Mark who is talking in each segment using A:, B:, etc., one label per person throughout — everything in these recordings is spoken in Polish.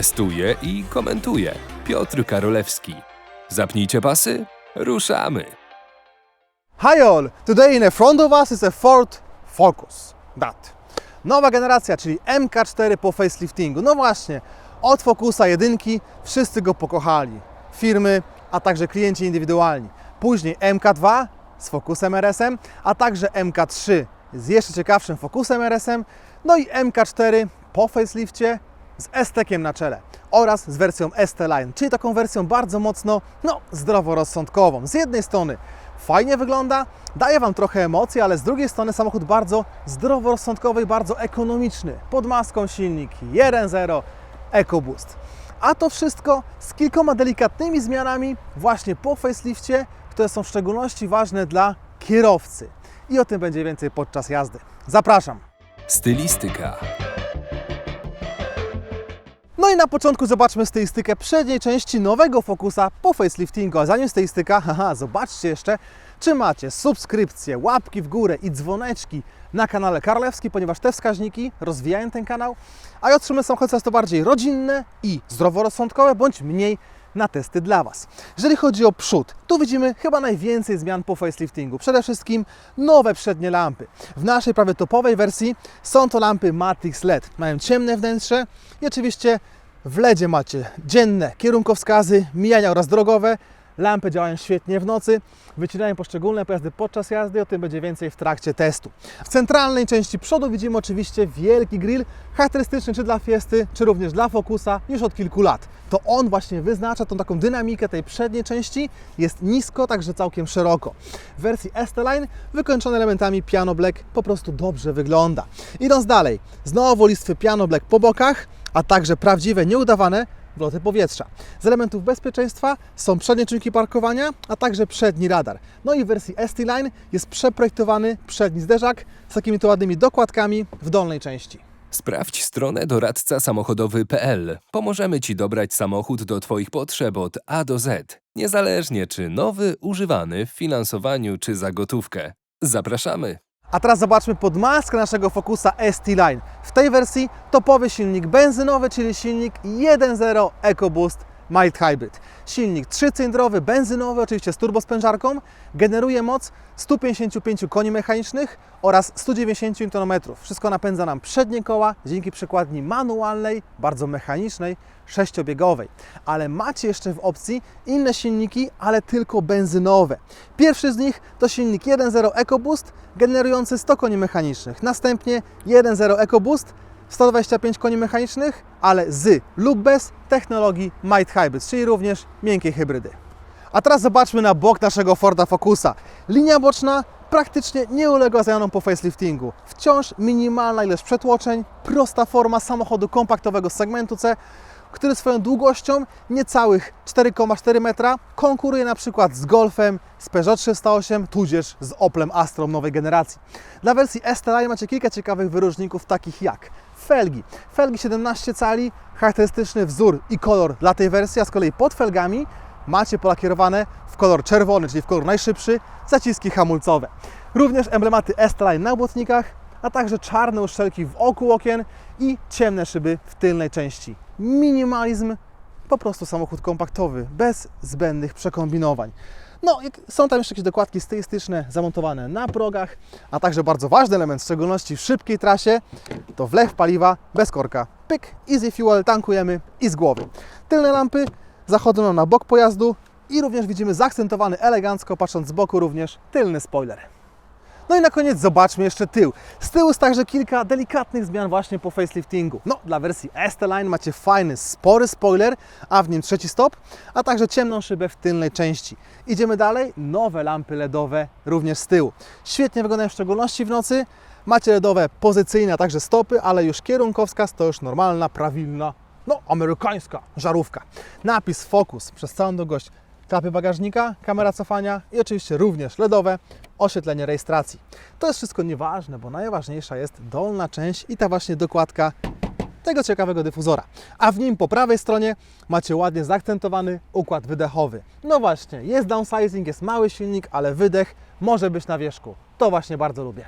A: Testuje i komentuje Piotr Karolewski. Zapnijcie pasy, ruszamy!
B: Hi all! Today in front of us is a Ford Focus. That. Nowa generacja, czyli MK4 po faceliftingu. No właśnie, od Focusa jedynki wszyscy go pokochali. Firmy, a także klienci indywidualni. Później MK2 z Focusem RS-em, a także MK3 z jeszcze ciekawszym Focusem RS-em, no i MK4 po facelifcie z S-Tekiem na czele oraz z wersją ST-Line, czyli taką wersją bardzo mocno, no, zdroworozsądkową. Z jednej strony fajnie wygląda, daje Wam trochę emocji, ale z drugiej strony samochód bardzo zdroworozsądkowy i bardzo ekonomiczny. Pod maską silnik 1.0 EcoBoost. A to wszystko z kilkoma delikatnymi zmianami właśnie po facelifcie, które są w szczególności ważne dla kierowcy. I o tym będzie więcej podczas jazdy. Zapraszam!
A: Stylistyka.
B: No i na początku zobaczmy stylistykę przedniej części nowego Focusa po faceliftingu. A zanim stylistyka, haha, zobaczcie jeszcze, czy macie subskrypcje, łapki w górę i dzwoneczki na kanale Karlewski, ponieważ te wskaźniki rozwijają ten kanał, a i otrzymy samochody coraz to bardziej rodzinne i zdroworozsądkowe, bądź mniej na testy dla Was. Jeżeli chodzi o przód, tu widzimy chyba najwięcej zmian po faceliftingu. Przede wszystkim nowe przednie lampy. W naszej prawie topowej wersji są to lampy Matrix LED. Mają ciemne wnętrze i oczywiście w LEDzie macie dzienne kierunkowskazy, mijania oraz drogowe. Lampy działają świetnie w nocy, wycinają poszczególne pojazdy podczas jazdy, o tym będzie więcej w trakcie testu. W centralnej części przodu widzimy oczywiście wielki grill, charakterystyczny czy dla Fiesty, czy również dla Focusa już od kilku lat. To on właśnie wyznacza tą taką dynamikę tej przedniej części, jest nisko, także całkiem szeroko. W wersji ST-Line wykończony elementami piano black po prostu dobrze wygląda. Idąc dalej, znowu listwy piano black po bokach, a także prawdziwe, nieudawane wloty powietrza. Z elementów bezpieczeństwa są przednie czujniki parkowania, a także przedni radar. No i w wersji ST-Line jest przeprojektowany przedni zderzak z takimi to ładnymi dokładkami w dolnej części.
A: Sprawdź stronę doradca samochodowy.pl. Pomożemy Ci dobrać samochód do Twoich potrzeb od A do Z. Niezależnie czy nowy, używany, w finansowaniu czy za gotówkę. Zapraszamy!
B: A teraz zobaczmy podmaskę naszego Focusa ST-Line. W tej wersji topowy silnik benzynowy, czyli silnik 1.0 EcoBoost Mild Hybrid. Silnik trzycylindrowy, benzynowy, oczywiście z turbosprężarką, generuje moc 155 koni mechanicznych oraz 190 Nm. Wszystko napędza nam przednie koła dzięki przekładni manualnej, bardzo mechanicznej, sześciobiegowej. Ale macie jeszcze w opcji inne silniki, ale tylko benzynowe. Pierwszy z nich to silnik 1.0 EcoBoost generujący 100 koni mechanicznych. Następnie 1.0 EcoBoost 125 koni mechanicznych, ale z lub bez technologii Mild Hybrid, czyli również miękkiej hybrydy. A teraz zobaczmy na bok naszego Forda Focusa. Linia boczna praktycznie nie uległa zmianom po faceliftingu. Wciąż minimalna ilość przetłoczeń, prosta forma samochodu kompaktowego z segmentu C, który swoją długością niecałych 4,4 metra konkuruje na przykład z Golfem, z Peugeot 308, tudzież z Oplem Astrą nowej generacji. Dla wersji ST-Line macie kilka ciekawych wyróżników takich jak felgi. Felgi 17 cali, charakterystyczny wzór i kolor dla tej wersji, a z kolei pod felgami macie polakierowane w kolor czerwony, czyli w kolor najszybszy, zaciski hamulcowe. Również emblematy ST-Line na błotnikach, a także czarne uszczelki wokół okien i ciemne szyby w tylnej części. Minimalizm, po prostu samochód kompaktowy, bez zbędnych przekombinowań. No, są tam jeszcze jakieś dokładki stylistyczne zamontowane na progach, a także bardzo ważny element, w szczególności w szybkiej trasie, to wlew paliwa bez korka. Pyk, easy fuel, tankujemy i z głowy. Tylne lampy zachodzą nam na bok pojazdu i również widzimy zaakcentowany elegancko, patrząc z boku również tylny spoiler. No i na koniec zobaczmy jeszcze tył. Z tyłu jest także kilka delikatnych zmian właśnie po faceliftingu. No, dla wersji ST-Line macie fajny, spory spoiler, a w nim trzeci stop, a także ciemną szybę w tylnej części. Idziemy dalej, nowe lampy LEDowe również z tyłu. Świetnie wyglądają w szczególności w nocy. Macie LEDowe pozycyjne, także stopy, ale już kierunkowskaz to już normalna, prawilna, no amerykańska żarówka. Napis Focus przez całą długość klapy bagażnika, kamera cofania i oczywiście również LEDowe oświetlenie rejestracji. To jest wszystko nieważne, bo najważniejsza jest dolna część i ta właśnie dokładka tego ciekawego dyfuzora. A w nim po prawej stronie macie ładnie zaakcentowany układ wydechowy. No właśnie, jest downsizing, jest mały silnik, ale wydech może być na wierzchu. To właśnie bardzo lubię.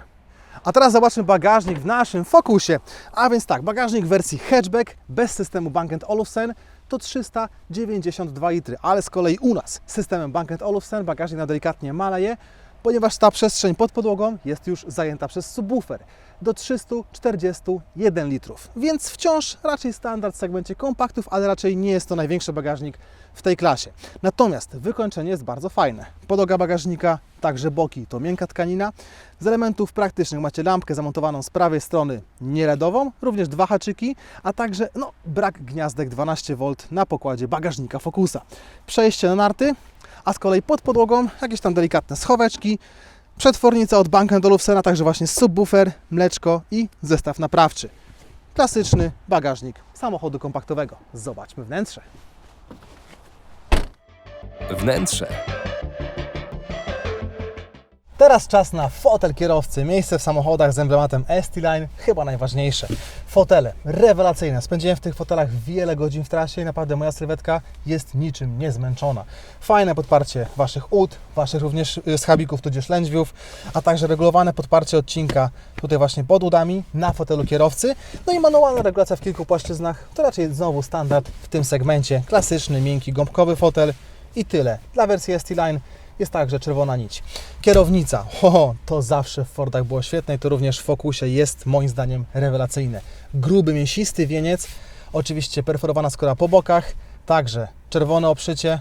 B: A teraz zobaczmy bagażnik w naszym Focusie. A więc tak, bagażnik w wersji hatchback bez systemu Bang Olufsen to 392 litry, ale z kolei u nas systemem Bang Olufsen bagażnik na delikatnie maleje, ponieważ ta przestrzeń pod podłogą jest już zajęta przez subwoofer do 341 litrów, więc wciąż raczej standard w segmencie kompaktów, ale raczej nie jest to największy bagażnik w tej klasie. Natomiast wykończenie jest bardzo fajne. Podłoga bagażnika, także boki to miękka tkanina. Z elementów praktycznych macie lampkę zamontowaną z prawej strony nieledową, również dwa haczyki, a także no, brak gniazdek 12V na pokładzie bagażnika Focusa. Przejście na narty, a z kolei pod podłogą jakieś tam delikatne schoweczki, przetwornica od Bang Olufsena, także właśnie subwoofer, mleczko i zestaw naprawczy. Klasyczny bagażnik samochodu kompaktowego. Zobaczmy wnętrze.
A: Wnętrze.
B: Teraz czas na fotel kierowcy. Miejsce w samochodach z emblematem ST-Line chyba najważniejsze. Fotele rewelacyjne. Spędziłem w tych fotelach wiele godzin w trasie i naprawdę moja sylwetka jest niczym niezmęczona. Fajne podparcie Waszych ud, Waszych również y, schabików tudzież lędźwiów, a także regulowane podparcie odcinka tutaj właśnie pod udami na fotelu kierowcy. No i manualna regulacja w kilku płaszczyznach. To raczej znowu standard w tym segmencie. Klasyczny, miękki, gąbkowy fotel i tyle. Dla wersji ST-Line jest także czerwona nić. Kierownica, ho, to zawsze w Fordach było świetne i to również w Focusie jest moim zdaniem rewelacyjne. Gruby, mięsisty wieniec, oczywiście perforowana skóra po bokach, także czerwone obszycie,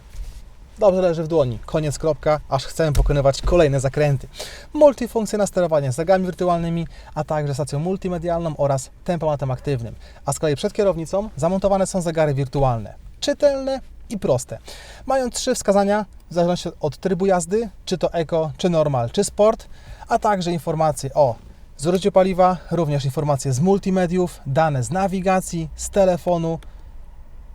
B: dobrze leży w dłoni. Koniec, kropka, aż chcemy pokonywać kolejne zakręty. Multifunkcyjne sterowanie zegarami wirtualnymi, a także stacją multimedialną oraz tempomatem aktywnym. A z kolei przed kierownicą zamontowane są zegary wirtualne. Czytelne i proste. Mają trzy wskazania w zależności od trybu jazdy, czy to Eco, czy Normal, czy Sport, a także informacje o zużyciu paliwa, również informacje z multimediów, dane z nawigacji, z telefonu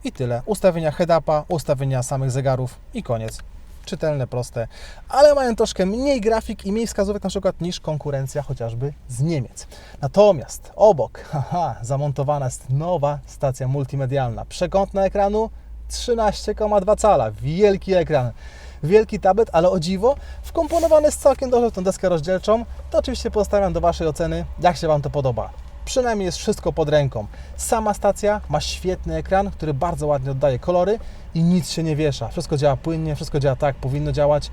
B: i tyle. Ustawienia head-upa, ustawienia samych zegarów i koniec. Czytelne, proste, ale mają troszkę mniej grafik i mniej wskazówek na przykład niż konkurencja chociażby z Niemiec. Natomiast obok, haha, zamontowana jest nowa stacja multimedialna. Przekątna ekranu 13,2 cala. Wielki ekran. Wielki tablet, ale o dziwo, wkomponowany jest całkiem dobrze w tą deskę rozdzielczą. To oczywiście pozostawiam do Waszej oceny, jak się Wam to podoba. Przynajmniej jest wszystko pod ręką. Sama stacja ma świetny ekran, który bardzo ładnie oddaje kolory i nic się nie wiesza. Wszystko działa płynnie, wszystko działa tak, powinno działać.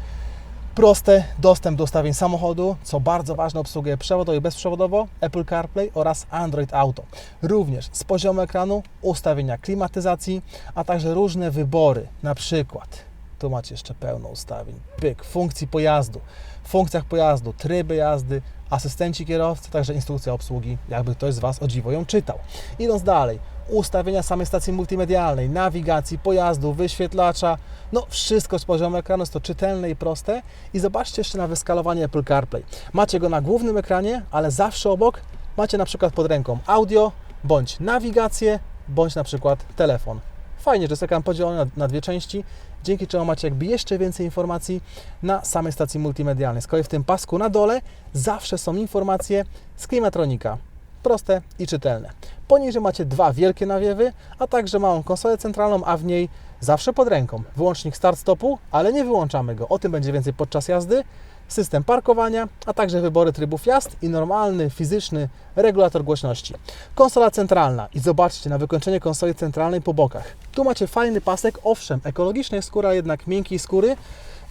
B: Proste dostęp do ustawień samochodu, co bardzo ważne, obsługuje przewodowo i bezprzewodowo Apple CarPlay oraz Android Auto. Również z poziomu ekranu ustawienia klimatyzacji, a także różne wybory, na przykład tu macie jeszcze pełno ustawień, pyk, funkcji pojazdu, funkcjach pojazdu, tryby jazdy, asystenci kierowcy, także instrukcja obsługi, jakby ktoś z Was o dziwo ją czytał. Idąc dalej, ustawienia samej stacji multimedialnej, nawigacji, pojazdu, wyświetlacza, no wszystko z poziomu ekranu, jest to czytelne i proste. I zobaczcie jeszcze na wyskalowanie Apple CarPlay. Macie go na głównym ekranie, ale zawsze obok macie na przykład pod ręką audio, bądź nawigację, bądź na przykład telefon. Fajnie, że jest ekran podzielony na, na dwie części, dzięki czemu macie jakby jeszcze więcej informacji na samej stacji multimedialnej. Z kolei w tym pasku na dole zawsze są informacje z klimatronika. Proste i czytelne. Poniżej macie dwa wielkie nawiewy, a także małą konsolę centralną, a w niej zawsze pod ręką wyłącznik start-stopu, ale nie wyłączamy go. O tym będzie więcej podczas jazdy. System parkowania, a także wybory trybów jazd i normalny, fizyczny regulator głośności. Konsola centralna i zobaczcie na wykończenie konsoli centralnej po bokach. Tu macie fajny pasek, owszem, ekologiczna jest skóra, jednak miękkiej skóry,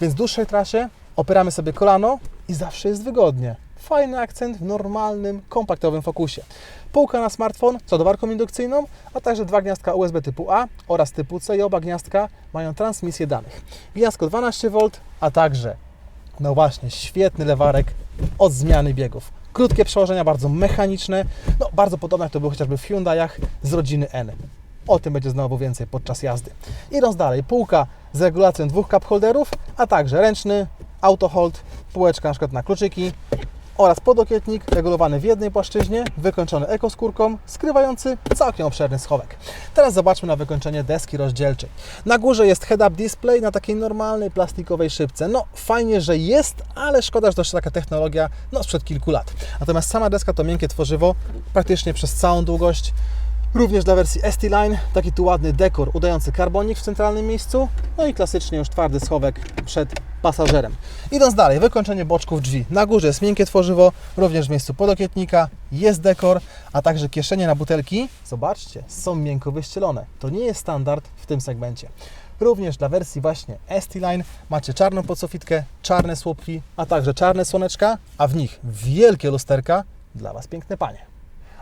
B: więc w dłuższej trasie opieramy sobie kolano i zawsze jest wygodnie. Fajny akcent w normalnym, kompaktowym fokusie. Półka na smartfon z ładowarką indukcyjną, a także dwa gniazdka USB typu A oraz typu C i oba gniazdka mają transmisję danych. Gniazdko 12V, a także, no właśnie, świetny lewarek od zmiany biegów. Krótkie przełożenia, bardzo mechaniczne, no bardzo podobne jak to było chociażby w Hyundai'ach z rodziny N. O tym będzie znowu więcej podczas jazdy. Idąc dalej, półka z regulacją dwóch cup holderów, a także ręczny, auto hold, półeczka na przykład na kluczyki oraz podokietnik regulowany w jednej płaszczyźnie, wykończony ekoskórką, skrywający całkiem obszerny schowek. Teraz zobaczmy na wykończenie deski rozdzielczej. Na górze jest head-up display na takiej normalnej plastikowej szybce. No fajnie, że jest, ale szkoda, że jeszcze taka technologia no, sprzed kilku lat. Natomiast sama deska to miękkie tworzywo praktycznie przez całą długość. Również dla wersji ST Line taki tu ładny dekor udający karbonik w centralnym miejscu. No i klasycznie już twardy schowek przed pasażerem. Idąc dalej, wykończenie boczków drzwi. Na górze jest miękkie tworzywo, również w miejscu podokietnika, jest dekor, a także kieszenie na butelki. Zobaczcie, są miękko wyścielone. To nie jest standard w tym segmencie. Również dla wersji właśnie ST-Line macie czarną podsufitkę, czarne słupki, a także czarne słoneczka, a w nich wielkie lusterka dla Was piękne panie.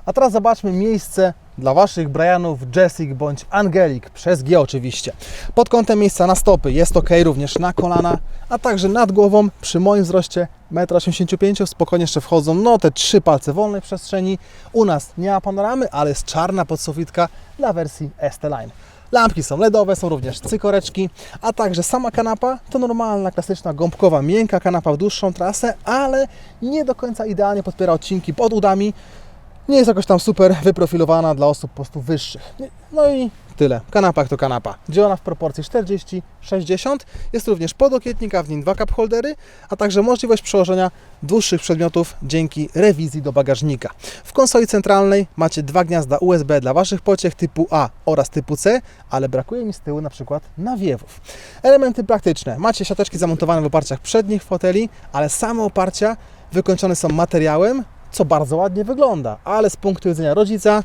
B: A teraz zobaczmy miejsce dla Waszych Brianów Jessic bądź Angelik, przez G oczywiście. Pod kątem miejsca na stopy jest ok, również na kolana, a także nad głową przy moim wzroście 1,85 m spokojnie jeszcze wchodzą no te trzy palce wolnej przestrzeni. U nas nie ma panoramy, ale jest czarna podsufitka dla wersji ST-Line. Lampki są LEDowe, są również cykoreczki, a także sama kanapa to normalna, klasyczna, gąbkowa, miękka kanapa w dłuższą trasę, ale nie do końca idealnie podpiera odcinki pod udami, nie jest jakoś tam super wyprofilowana dla osób po prostu wyższych. No i tyle. Kanapa to kanapa. Działa w proporcji 40-60. Jest również podokietnik, a w nim dwa cup holdery, a także możliwość przełożenia dłuższych przedmiotów dzięki rewizji do bagażnika. W konsoli centralnej macie dwa gniazda USB dla Waszych pociech typu A oraz typu C, ale brakuje mi z tyłu na przykład nawiewów. Elementy praktyczne. Macie siateczki zamontowane w oparciach przednich foteli, ale same oparcia wykończone są materiałem, co bardzo ładnie wygląda, ale z punktu widzenia rodzica,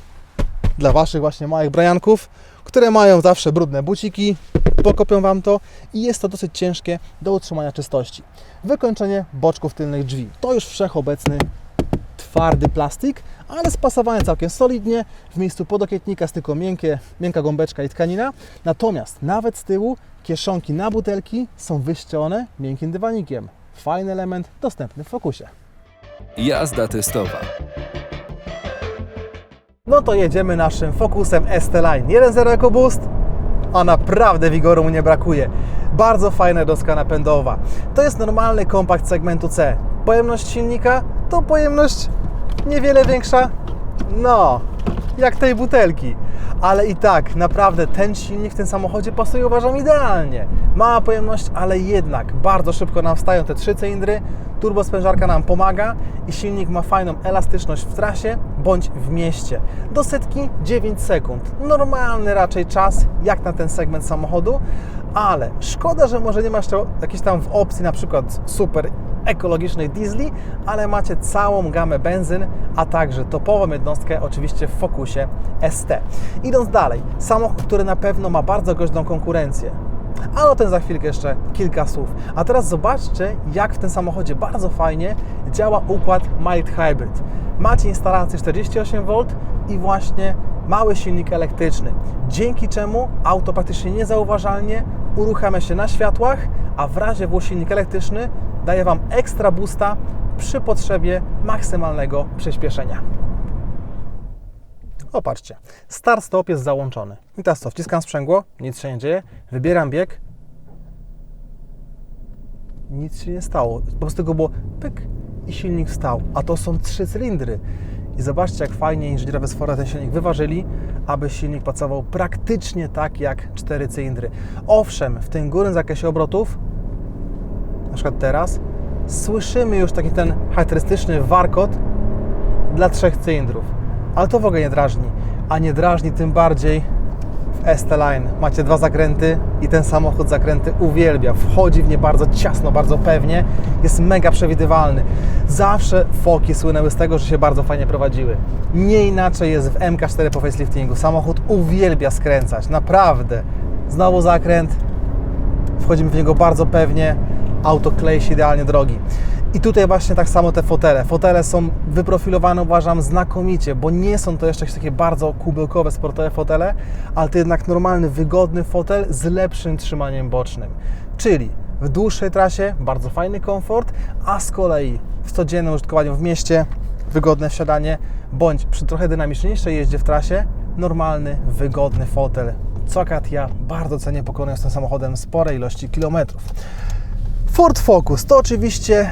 B: dla Waszych właśnie małych brajanków, które mają zawsze brudne buciki, pokopią Wam to i jest to dosyć ciężkie do utrzymania czystości. Wykończenie boczków tylnych drzwi. To już wszechobecny twardy plastik, ale spasowany całkiem solidnie. W miejscu podokietnika jest tylko miękkie, miękka gąbeczka i tkanina. Natomiast nawet z tyłu kieszonki na butelki są wyścielone miękkim dywanikiem. Fajny element dostępny w Focusie.
A: Jazda testowa.
B: No to jedziemy naszym Focusem ST-Line 1.0 EcoBoost, a naprawdę wigoru mu nie brakuje. Bardzo fajna doska napędowa. To jest normalny kompakt segmentu C. Pojemność silnika to pojemność niewiele większa, no, jak tej butelki. Ale i tak, naprawdę ten silnik w tym samochodzie pasuje uważam idealnie. Mała pojemność, ale jednak bardzo szybko nam wstają te trzy cylindry. Turbosprężarka nam pomaga i silnik ma fajną elastyczność w trasie bądź w mieście. Do setki 9 sekund. Normalny raczej czas jak na ten segment samochodu, ale szkoda, że może nie masz jakiejś tam w opcji na przykład super ekologicznej diesli, ale macie całą gamę benzyn, a także topową jednostkę oczywiście w Focusie ST. Idąc dalej, samochód, który na pewno ma bardzo groźną konkurencję. Ale o tym za chwilkę jeszcze kilka słów. A teraz zobaczcie, jak w tym samochodzie bardzo fajnie działa układ Mild Hybrid. Macie instalację 48V i właśnie mały silnik elektryczny, dzięki czemu auto praktycznie niezauważalnie uruchamia się na światłach, a w razie W silnik elektryczny daje Wam ekstra boosta przy potrzebie maksymalnego przyspieszenia. Popatrzcie, start-stop jest załączony. I teraz co, wciskam sprzęgło, nic się nie dzieje, wybieram bieg, nic się nie stało. Po prostu go było pyk i silnik wstał. A to są trzy cylindry. I zobaczcie, jak fajnie inżynierowie z Forda ten silnik wyważyli, aby silnik pracował praktycznie tak jak cztery cylindry. Owszem, w tym górnym zakresie obrotów, na przykład teraz, słyszymy już taki ten charakterystyczny warkot dla trzech cylindrów. Ale to w ogóle nie drażni. A nie drażni tym bardziej w ST-Line. Macie dwa zakręty i ten samochód zakręty uwielbia. Wchodzi w nie bardzo ciasno, bardzo pewnie. Jest mega przewidywalny. Zawsze foki słynęły z tego, że się bardzo fajnie prowadziły. Nie inaczej jest w MK4 po faceliftingu. Samochód uwielbia skręcać. Naprawdę. Znowu zakręt. Wchodzimy w niego bardzo pewnie. Auto klei się idealnie drogi. I tutaj właśnie tak samo te fotele. Fotele są wyprofilowane, uważam, znakomicie, bo nie są to jeszcze jakieś takie bardzo kubełkowe, sportowe fotele, ale to jednak normalny, wygodny fotel z lepszym trzymaniem bocznym. Czyli w dłuższej trasie bardzo fajny komfort, a z kolei w codziennym użytkowaniu w mieście wygodne wsiadanie, bądź przy trochę dynamiczniejszej jeździe w trasie normalny, wygodny fotel. Co akurat ja bardzo cenię pokonując tym samochodem spore ilości kilometrów. Ford Focus to oczywiście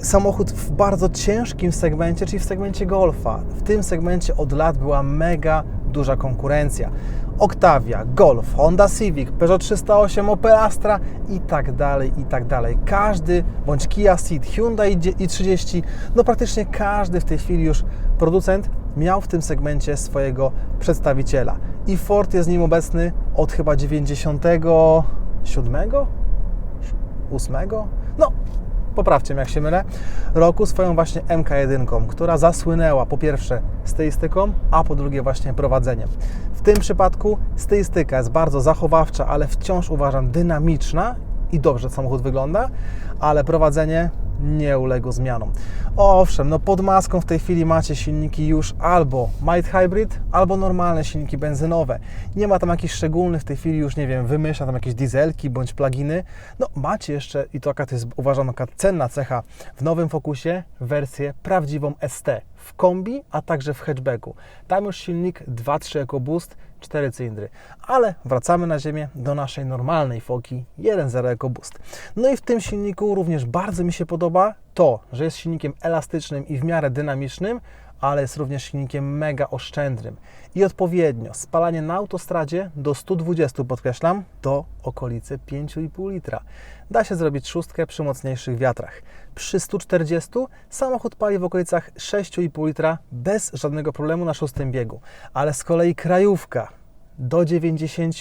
B: y, samochód w bardzo ciężkim segmencie, czyli w segmencie Golfa. W tym segmencie od lat była mega duża konkurencja. Octavia, Golf, Honda Civic, Peugeot 308, Opel Astra i tak dalej, i tak dalej. Każdy, bądź Kia Ceed, Hyundai i30, no praktycznie każdy w tej chwili już producent miał w tym segmencie swojego przedstawiciela. I Ford jest nim obecny od chyba 97 no poprawcie mnie jak się mylę, roku swoją właśnie MK1, która zasłynęła po pierwsze stylistyką, a po drugie właśnie prowadzeniem. W tym przypadku stylistyka jest bardzo zachowawcza, ale wciąż uważam dynamiczna i dobrze samochód wygląda, ale prowadzenie nie uległo zmianom. Owszem, no pod maską w tej chwili macie silniki już albo mild hybrid, albo normalne silniki benzynowe. Nie ma tam jakichś szczególnych w tej chwili już, nie wiem, wymyśla tam jakieś dieselki bądź pluginy. No macie jeszcze, i to jaka to jest uważam taka cenna cecha, w nowym Focusie wersję prawdziwą ST w kombi, a także w hatchbacku. Tam już silnik 2.3 EcoBoost, 4 cylindry. Ale wracamy na ziemię do naszej normalnej Foki 1.0 EcoBoost. No i w tym silniku również bardzo mi się podoba to, że jest silnikiem elastycznym i w miarę dynamicznym, ale jest również silnikiem mega oszczędnym. I odpowiednio spalanie na autostradzie do 120, podkreślam, do okolicy 5,5 litra. Da się zrobić szóstkę przy mocniejszych wiatrach. Przy 140 samochód pali w okolicach 6,5 litra bez żadnego problemu na szóstym biegu. Ale z kolei krajówka do 90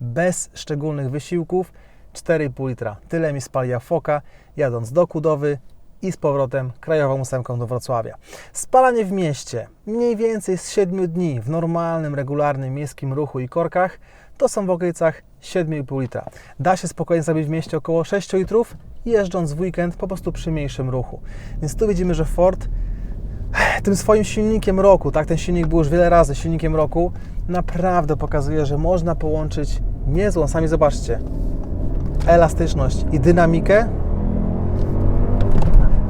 B: bez szczególnych wysiłków 4,5 litra. Tyle mi spaliła foka jadąc do Kudowy i z powrotem krajową ósemką do Wrocławia. Spalanie w mieście mniej więcej z 7 dni w normalnym, regularnym miejskim ruchu i korkach to są w okolicach 7,5 litra. Da się spokojnie zrobić w mieście około 6 litrów, jeżdżąc w weekend po prostu przy mniejszym ruchu. Więc tu widzimy, że Ford tym swoim silnikiem roku, tak, ten silnik był już wiele razy silnikiem roku, naprawdę pokazuje, że można połączyć niezłą, sami zobaczcie, elastyczność i dynamikę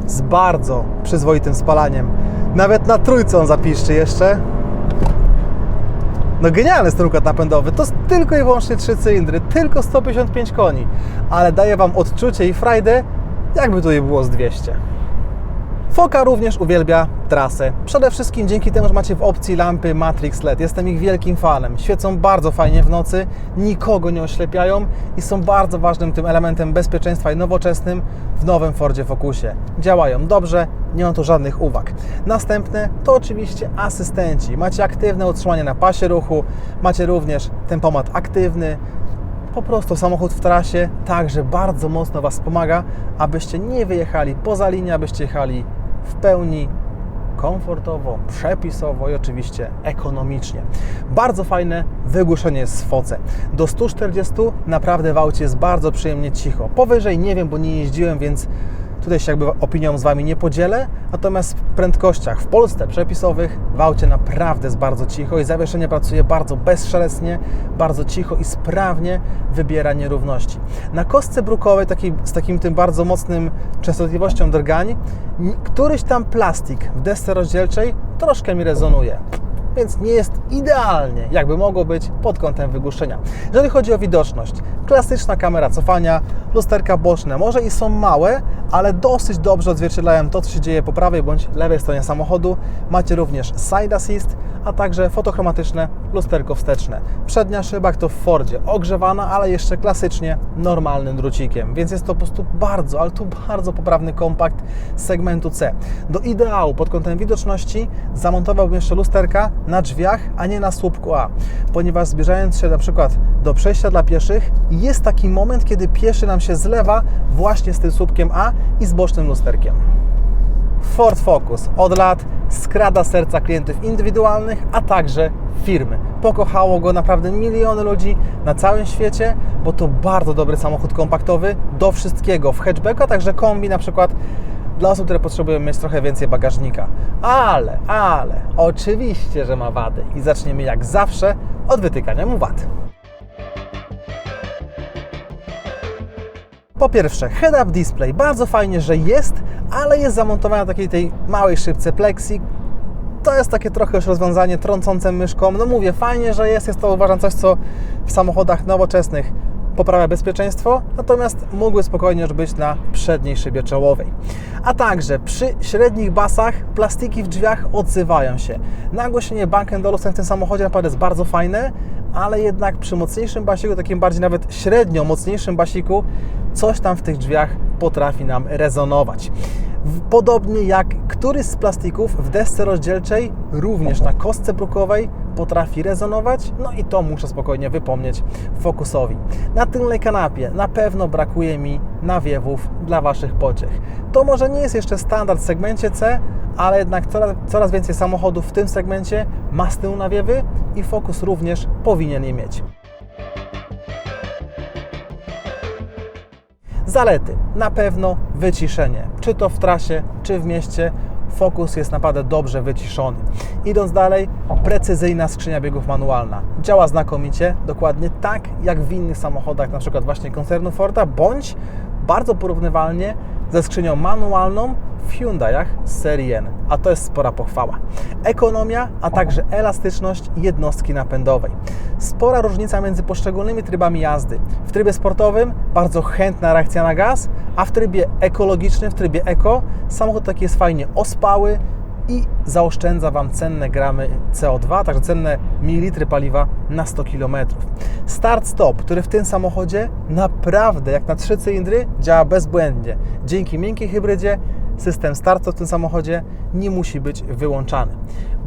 B: z bardzo przyzwoitym spalaniem. Nawet na trójce on zapiszczy jeszcze. No genialny jest ten układ napędowy. To tylko i wyłącznie 3 cylindry, tylko 155 koni, ale daje Wam odczucie i frajdę, jakby tutaj było z 200. Foka również uwielbia trasę. Przede wszystkim dzięki temu, że macie w opcji lampy Matrix LED. Jestem ich wielkim fanem. Świecą bardzo fajnie w nocy, nikogo nie oślepiają i są bardzo ważnym tym elementem bezpieczeństwa i nowoczesnym w nowym Fordzie Focusie. Działają dobrze, nie mam tu żadnych uwag. Następne to oczywiście asystenci. Macie aktywne utrzymanie na pasie ruchu, macie również tempomat aktywny, po prostu samochód w trasie także bardzo mocno Was pomaga, abyście nie wyjechali poza linię, abyście jechali w pełni komfortowo, przepisowo i oczywiście ekonomicznie. Bardzo fajne wygłuszenie w foce. Do 140 naprawdę w aucie jest bardzo przyjemnie cicho. Powyżej nie wiem, bo nie jeździłem, więc Tutaj się jakby opinią z Wami nie podzielę, natomiast w prędkościach w Polsce przepisowych w aucie naprawdę jest bardzo cicho i zawieszenie pracuje bardzo bezszelestnie, bardzo cicho i sprawnie wybiera nierówności. Na kostce brukowej takiej, z takim tym bardzo mocnym częstotliwością drgań, któryś tam plastik w desce rozdzielczej troszkę mi rezonuje więc nie jest idealnie, jakby mogło być pod kątem wygłuszenia. Jeżeli chodzi o widoczność, klasyczna kamera cofania, lusterka boczne, może i są małe, ale dosyć dobrze odzwierciedlają to, co się dzieje po prawej bądź lewej stronie samochodu. Macie również side assist, a także fotochromatyczne lusterko wsteczne. Przednia szyba to w Fordzie, ogrzewana, ale jeszcze klasycznie normalnym drucikiem, więc jest to po prostu bardzo, ale tu bardzo poprawny kompakt z segmentu C. Do ideału pod kątem widoczności zamontowałbym jeszcze lusterka na drzwiach, a nie na słupku A, ponieważ zbliżając się na przykład do przejścia dla pieszych, jest taki moment, kiedy pieszy nam się zlewa właśnie z tym słupkiem A i z bocznym lusterkiem. Ford Focus od lat skrada serca klientów indywidualnych, a także firmy. Pokochało go naprawdę miliony ludzi na całym świecie, bo to bardzo dobry samochód kompaktowy do wszystkiego, w hatchbacku, a także kombi na przykład dla osób, które potrzebują mieć trochę więcej bagażnika. Ale, ale, oczywiście, że ma wady i zaczniemy jak zawsze od wytykania mu wad. Po pierwsze, head-up display. Bardzo fajnie, że jest, ale jest zamontowany na takiej tej małej szybce plexi. To jest takie trochę już rozwiązanie trącące myszką. No mówię, fajnie, że jest. Jest to uważam coś, co w samochodach nowoczesnych poprawia bezpieczeństwo, natomiast mógłby spokojnie już być na przedniej szybie czołowej. A także przy średnich basach plastiki w drzwiach odzywają się. Nagłośnienie Bank Olufsen w tym samochodzie naprawdę jest bardzo fajne, ale jednak przy mocniejszym basiku, takim bardziej nawet średnio mocniejszym basiku, coś tam w tych drzwiach potrafi nam rezonować. Podobnie jak któryś z plastików w desce rozdzielczej, również na kostce brukowej potrafi rezonować, no i to muszę spokojnie wypomnieć Focusowi. Na tylnej kanapie na pewno brakuje mi nawiewów dla Waszych pociech. To może nie jest jeszcze standard w segmencie C, ale jednak coraz, coraz więcej samochodów w tym segmencie ma z tyłu nawiewy i Focus również powinien je mieć. Zalety. Na pewno wyciszenie. Czy to w trasie, czy w mieście. Fokus jest naprawdę dobrze wyciszony. Idąc dalej, precyzyjna skrzynia biegów manualna. Działa znakomicie, dokładnie tak jak w innych samochodach, na przykład właśnie koncernu Forda, bądź bardzo porównywalnie ze skrzynią manualną w Hyundaiach serii N, a to jest spora pochwała. Ekonomia, a także elastyczność jednostki napędowej. Spora różnica między poszczególnymi trybami jazdy. W trybie sportowym bardzo chętna reakcja na gaz, a w trybie ekologicznym, w trybie eko, samochód taki jest fajnie ospały i zaoszczędza Wam cenne gramy CO2, także cenne mililitry paliwa na 100 km. Start-stop, który w tym samochodzie naprawdę jak na trzy cylindry działa bezbłędnie. Dzięki miękkiej hybrydzie system start-stop w tym samochodzie nie musi być wyłączany.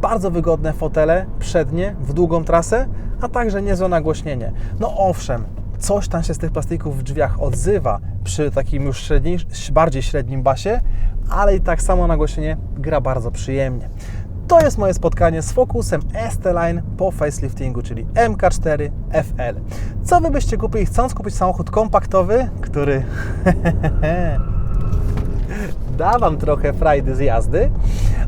B: Bardzo wygodne fotele przednie w długą trasę, a także niezłe nagłośnienie. No owszem, coś tam się z tych plastików w drzwiach odzywa przy takim już średniej, bardziej średnim basie, ale i tak samo nagłośnienie gra bardzo przyjemnie. To jest moje spotkanie z Focusem ST-Line po faceliftingu, czyli MK4 FL. Co Wy byście kupili chcąc kupić samochód kompaktowy, który da Wam trochę frajdy z jazdy,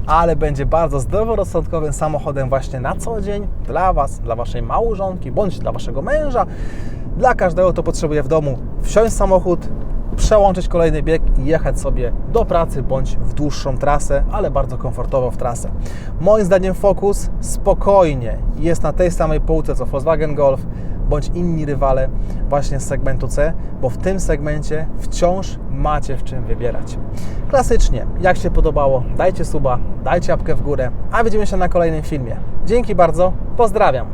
B: ale będzie bardzo zdroworozsądkowym samochodem właśnie na co dzień dla Was, dla Waszej małżonki bądź dla Waszego męża, dla każdego, kto potrzebuje w domu wsiąść w samochód, przełączyć kolejny bieg i jechać sobie do pracy bądź w dłuższą trasę, ale bardzo komfortowo w trasę. Moim zdaniem Focus spokojnie jest na tej samej półce co Volkswagen Golf bądź inni rywale właśnie z segmentu C, bo w tym segmencie wciąż macie w czym wybierać. Klasycznie, jak się podobało, dajcie suba, dajcie apkę w górę, a widzimy się na kolejnym filmie. Dzięki bardzo, pozdrawiam.